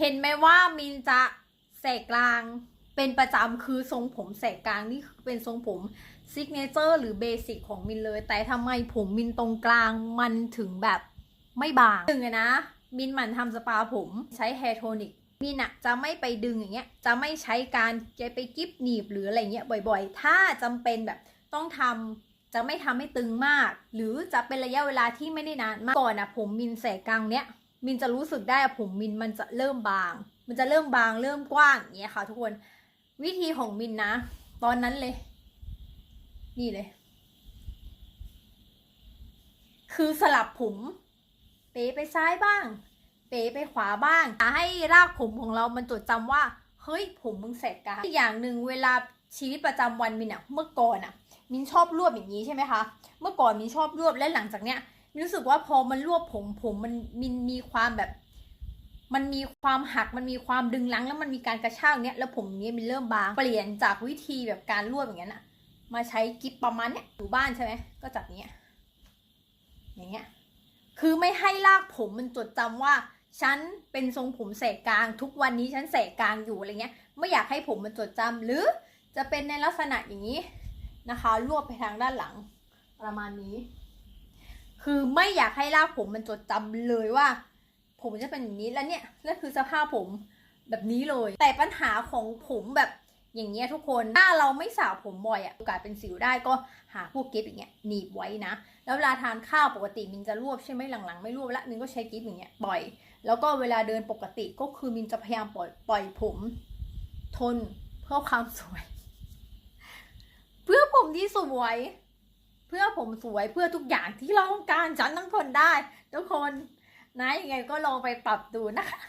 เห็นไหมว่ามินจะแสกกลางเป็นประจำคือทรงผมแสกกลางนี่เป็นทรงผมซิกเนเจอร์หรือเบสิกของมินเลย แต่ทำไมผมมินตรงกลางมันถึงแบบไม่บางหนึ่งอะนะ มินหมั่นทำสปาผมใช้แฮร์โทนิกมินอะจะไม่ไปดึงอย่างเงี้ย จะไม่ใช้การจะไปกิบหนีบหรืออะไรเงี้ยบ่อยๆ ถ้าจำเป็นแบบต้องทำจะไม่ทำให้ตึงมาก หรือจะเป็นระยะเวลาที่ไม่ได้นานมากก่อนอะผมมินแสกกลางเนี้ย มินจะรู้สึกได้ผมมินมันจะเริ่มบาง มันจะเริ่มบางเริ่มกว้างอย่างเงี้ยค่ะ ทุกคนวิธีของมินนะ ตอนนั้นเลย นี่เลย คือสลับผม เป๋ไปซ้ายบ้าง เป๋ไปขวาบ้างให้รากผมของเรามันจดจำว่าเฮ้ยผมมึงแสกกางอีกอย่างหนึ่งเวลาชีวิตประจำวันมินอะเมื่อก่อนอะมินชอบรวบอย่างนี้ใช่ไหมคะ เมื่อก่อนมินชอบรวบและหลังจากเนี้ย รู้สึกว่าพอมันรวบผมผมมันมินมีความแบบ มันมีความหักมันมีความดึงลังแล้วมันมีการกระชากเนี้ยแล้วผมเนี้ยมันเริ่มบางเปลี่ยนจากวิธีแบบการรวบอย่างนั้นอะมาใช้กิฟประมาณเนี้ยอยู่บ้านใช่ไหมก็จับเนี้ยอย่างเงี้ยคือไม่ให้ลากผมมันจดจำว่าฉันเป็นทรงผมแสกกลาง ทุกวันนี้ฉันแสกกลางอยู่อะไรเงี้ย ไม่อยากให้ผมมันจดจำหรือจะเป็นในลักษณะอย่างนี้นะคะรวบไปทางด้านหลังประมาณนี้ คือไม่อยากให้ลากผมมันจดจำเลยว่า ผมจะเป็นอย่างนี้แล้วเนี่ยนั่นคือสภาพผมแบบนี้เลย แต่ปัญหาของผมแบบอย่างเงี้ยทุกคนถ้าเราไม่สระผมบ่อยอะโอกาสเป็นสิวได้ก็หาพวกกิฟต์อย่างเงี้ยหนีบไว้นะ แล้วเวลาทานข้าวปกติมินจะรวบใช่ไหมหลังๆ ไม่รวบละมินก็ใช้กิฟต์อย่างเงี้ยบ่อย แล้วก็เวลาเดินปกติก็คือมินจะพยายามปล่อยปล่อยผม ทนเพื่อความสวย เพื่อผมที่สวย ผมสวยเพื่อทุกอย่างที่เราต้องการฉันต้องทนได้ ทุกคนนะยังไงก็ลองไปปรับดูนะคะ